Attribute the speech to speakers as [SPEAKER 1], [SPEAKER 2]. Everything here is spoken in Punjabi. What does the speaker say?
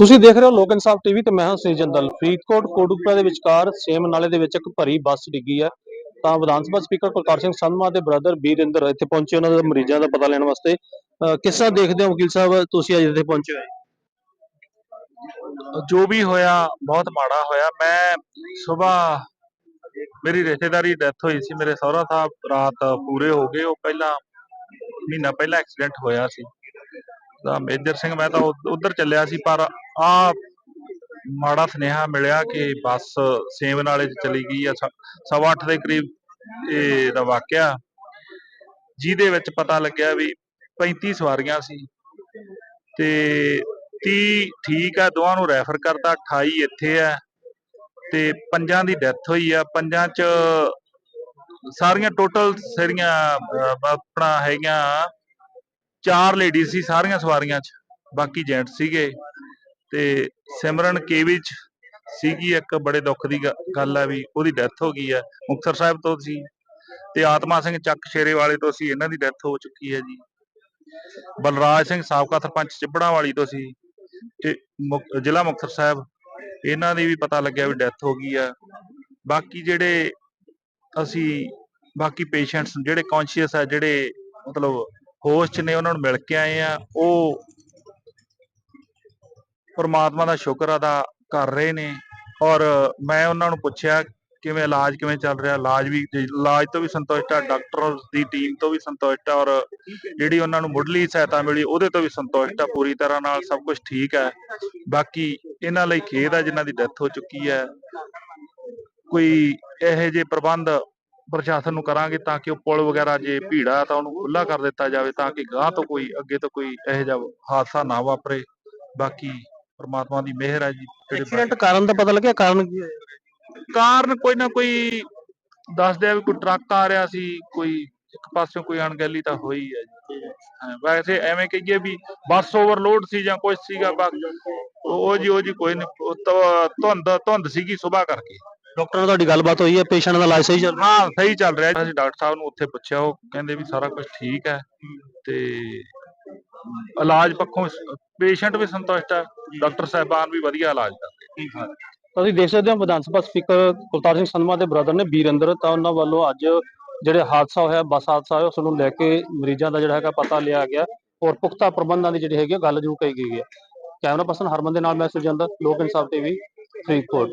[SPEAKER 1] ਤੁਸੀਂ ਦੇਖ ਰਹੇ ਹੋ ਲੋਕ ਇਨਸਾਫ ਟੀਵੀ ਤੇ ਮੈਂ ਹਾਂ ਸ੍ਰੀ ਜੰਦਲ ਫਰੀਦਕੋਟ ਕੋਟਕਪੁਰਾ ਦੇ ਵਿਚਕਾਰ ਸੇਮ ਨਾਲੇ ਦੇ ਵਿੱਚ ਇੱਕ ਭਰੀ ਬੱਸ ਡਿੱਗੀ ਹੈ ਤਾਂ ਵਿਧਾਨ ਸਭਾ ਸਪੀਕਰ ਕੁਲਤਾਰ ਸਿੰਘ ਸੰਧਮਾ ਦੇ ਬ੍ਰਦਰ ਵੀਰਿੰਦਰ ਇੱਥੇ ਪਹੁੰਚੇ ਉਹਨਾਂ ਦੇ ਮਰੀਜ਼ਾਂ ਦਾ ਪਤਾ ਲੈਣ ਵਾਸਤੇ। ਅਹ ਦੇਖਦੇ ਹੋ ਵਕੀਲ ਸਾਹਿਬ, ਤੁਸੀਂ ਅੱਜ ਇੱਥੇ ਪਹੁੰਚੇ ਹੋਏ?
[SPEAKER 2] ਜੋ ਵੀ ਹੋਇਆ, ਬਹੁਤ ਮਾੜਾ ਹੋਇਆ। ਮੈਂ ਸਵੇਰ ਮੇਰੀ ਰਿਸ਼ਤੇਦਾਰੀ ਡੈਥ ਹੋਈ ਸੀ। ਮੇਰੇ ਸਹੁਰਾ ਸਾਹਿਬ ਰਾਤ ਪੂਰੇ ਹੋ ਗਏ। ਉਹ ਪਹਿਲਾਂ ਮਹੀਨਾ ਪਹਿਲਾਂ ਐਕਸੀਡੈਂਟ ਹੋਇਆ ਸੀ। ਤਾਂ ਮੇਜਰ ਸਿੰਘ, ਮੈਂ ਤਾਂ ਉਧਰ ਚੱਲਿਆ ਸੀ, ਪਰ ਆ ਮਾੜਾ ਸੁਨੇਹਾ ਮਿਲਿਆ ਕਿ ਬੱਸ ਸੇਮ ਨਾਲੇ 'ਚ ਚਲੀ ਗਈ ਆ, ਸ- ਸਵਾ ਅੱਠ ਦੇ ਕਰੀਬ ਇਹ ਦਾ ਵਾਕਿਆ ਜਿਹਦੇ ਵਿੱਚ ਪਤਾ ਲੱਗਿਆ ਵੀ 35 ਸਵਾਰੀਆਂ ਸੀ ਤੇ 30 ਠੀਕ ਆ, ਦੋਵਾਂ ਨੂੰ ਰੈਫਰ ਕਰਤਾ 28 ਇੱਥੇ ਆ ਤੇ ਪੰਜਾਂ ਦੀ ਡੈਥ ਹੋਈ ਆ, ਪੰਜਾਂ ਚ ਸਾਰੀਆਂ ਟੋਟਲ, ਸਾਰੀਆਂ ਆਪਣਾ ਹੈਗੀਆਂ ਚਾਰ ਲੇਡੀ ਸੀ ਸਾਰੀਆਂ ਸਵਾਰੀਆਂ ਚ, ਬਾਕੀ ਜੈਂਟ ਸੀਗੇ ਤੇ ਸਿਮਰਨ ਕੇਵੀ ਸੀਗੀ ਇੱਕ ਬੜੇ ਦੁੱਖ ਦੀ ਗੱਲ ਆ ਵੀ ਉਹਦੀ ਡੈਥ ਹੋ ਗਈ ਆ, ਮੁਕਤਸਰ ਸਾਹਿਬ ਤੋਂ ਸੀ ਤੇ ਆਤਮਾ ਸਿੰਘ ਚੱਕ ਸ਼ੇਰੇ ਵਾਲੇ ਤੋਂ ਸੀ, ਇਹਨਾਂ ਦੀ ਡੈਥ ਹੋ ਚੁੱਕੀ ਹੈ ਜੀ। ਬਲਰਾਜ ਸਿੰਘ ਸਾਬਕਾ ਸਰਪੰਚ ਚਿਬੜਾ ਵਾਲੀ ਤੋਂ ਸੀ ਤੇ ਮੁਕ- ਜ਼ਿਲ੍ਹਾ ਮੁਕਤਸਰ ਸਾਹਿਬ, ਇਹਨਾਂ ਦੀ ਵੀ ਪਤਾ ਲੱਗਿਆ ਵੀ ਡੈਥ ਹੋ ਗਈ ਆ। ਬਾਕੀ ਜਿਹੜੇ ਅਸੀਂ, ਬਾਕੀ ਪੇਸ਼ੈਂਟਸ ਜਿਹੜੇ ਕੌਨਸ਼ੀਅਸ ਆ, ਜਿਹੜੇ ਮਤਲਬ ਹੋਸ਼ ਨੇ, ਉਹਨਾਂ ਨੂੰ ਮਿਲ ਕੇ ਆਏ ਆ। ਉਹ ਪਰਮਾਤਮਾ ਦਾ ਸ਼ੁਕਰ ਅਦਾ ਕਰ ਰਹੇ ਨੇ। ਔਰ ਮੈਂ ਉਹਨਾਂ ਨੂੰ ਪੁੱਛਿਆ, ਕਿਵੇਂ ਇਲਾਜ ਕਿਵੇਂ ਚੱਲ ਰਿਹਾ? ਇਲਾਜ ਵੀ, ਇਲਾਜ ਤੋਂ ਵੀ ਸੰਤੁਸ਼ਟ ਆ ਡਾਕਟਰ ਦੀ ਟੀਮ ਤੋਂ ਵੀ ਸੰਤੁਸ਼ਟ ਆ। ਔਰ ਜਿਹੜੀ ਉਹਨਾਂ ਨੂੰ ਮੁੱਢਲੀ ਸਹਾਇਤਾ ਮਿਲੀ, ਉਹਦੇ ਤੋਂ ਵੀ ਸੰਤੁਸ਼ਟ ਆ, ਪੂਰੀ ਤਰ੍ਹਾਂ ਨਾਲ ਸਭ ਕੁਝ ਠੀਕ ਹੈ ਬਾਕੀ ਇਹਨਾਂ ਲਈ ਖੇਦ ਆ, ਜਿਨ੍ਹਾਂ ਦੀ ਡੈਥ ਹੋ ਚੁੱਕੀ ਹੈ ਕੋਈ ਇਹੋ ਜਿਹੇ ਪ੍ਰਬੰਧ ਪ੍ਰਸ਼ਾਸਨ ਨੂੰ ਕਰਾਂਗੇ ਤਾਂ ਕਿ ਉਹ ਪੁਲ ਵਗੈਰਾ ਜੇ ਭੀੜਾ ਤਾਂ ਉਹਨੂੰ ਖੁੱਲਾ ਕਰ ਦਿੱਤਾ ਜਾਵੇ ਤਾਂ ਕਿ ਗਾਂ ਤੋਂ ਕੋਈ ਅੱਗੇ ਤੋਂ ਕੋਈ ਇਹੋ ਜਿਹਾ ਹਾਦਸਾ ਨਾ ਵਾਪਰੇ। ਬਾਕੀ ਪ੍ਰਮਾਤਮਾ ਦੀ ਮਿਹਰ ਹੈ ਜੀ
[SPEAKER 1] ਐਕਸੀਡੈਂਟ ਕਾਰਨ ਦਾ ਪਤਾ ਲੱਗਿਆ? ਕਾਰਨ ਕੀ ਹੈ
[SPEAKER 2] ਕਾਰਨ ਕੋਈ ਨਾ ਕੋਈ ਦੱਸਦੇ ਆ ਵੀ ਕੋਈ ਟਰੱਕ ਆ ਰਿਹਾ ਸੀ ਕੋਈ ਇੱਕ ਪਾਸਿਓਂ ਕੋਈ ਅਣਗਹਿਲੀ ਤਾਂ ਹੋਈ ਹੈ ਜੀ। ਹਾਂ, ਵੈਸੇ ਐਵੇਂ ਕਹੀਏ ਵੀ ਬੱਸ ਓਵਰਲੋਡ ਸੀ ਜਾਂ ਕੁਝ ਸੀਗਾ ਬਸ ਉਹ ਜੀ ਉਹ ਜੀ ਕੋਈ ਨਹੀਂ ਧੁੰਦ ਧੁੰਦ ਸੀਗੀ ਸਵੇਰ ਕਰਕੇ।
[SPEAKER 1] ਡਾਕਟਰ ਨਾਲ ਤੁਹਾਡੀ ਗੱਲਬਾਤ ਹੋਈ ਹੈ ਪੇਸ਼ੈਂਟ ਦਾ ਇਲਾਜ ਸਹੀ ਚੱਲ ਰਿਹਾ?
[SPEAKER 2] ਹਾਂ ਸਹੀ ਚੱਲ ਰਿਹਾ ਅਸੀਂ ਡਾਕਟਰ ਸਾਹਿਬ ਨੂੰ ਉੱਥੇ ਪੁੱਛਿਆ ਉਹ ਕਹਿੰਦੇ ਵੀ ਸਾਰਾ ਕੁਝ ਠੀਕ ਹੈ ਤੇ ਇਲਾਜ ਪੱਖੋਂ ਪੇਸ਼ੈਂਟ ਵੀ ਸੰਤੁਸ਼ਟ ਹੈ ਡਾਕਟਰ ਸਾਹਿਬਾਨ ਵੀ ਵਧੀਆ ਇਲਾਜ ਕਰਦੇ
[SPEAKER 1] ਤਾਂ ਤੁਸੀਂ ਦੇਖ ਸਕਦੇ ਹੋ ਵਿਧਾਨ ਸਭਾ ਸਪੀਕਰ ਕੁਲਤਾਰ ਸਿੰਘ ਸੰਧਮਾ ਦੇ ਬ੍ਰਦਰ ਨੇ ਵੀਰਿੰਦਰ ਤਾਂ ਉਹਨਾਂ ਵੱਲੋਂ ਅੱਜ ਜਿਹੜੇ ਹਾਦਸਾ ਹੋਇਆ ਬੱਸ ਹਾਦਸਾ ਹੋਇਆ ਉਸ ਨੂੰ ਲੈ ਕੇ ਮਰੀਜ਼ਾਂ ਦਾ ਜਿਹੜਾ ਹੈਗਾ ਪਤਾ ਲਿਆ ਗਿਆ ਔਰ ਪੁਖਤਾ ਪ੍ਰਬੰਧਾਂ ਦੀ ਜਿਹੜੀ ਹੈਗੀ ਆ ਗੱਲ ਜੂ ਕਹੀ ਗਈ ਹੈ। ਕੈਮਰਾ ਪਰਸਨ ਹਰਮਨ ਦੇ ਨਾਲ ਮੈਂ ਸੁਜੰਦਰ ਲੋਕ ਇਨਸਾਫ ਟੀਵੀ ਫਰੀਦਕੋਟ।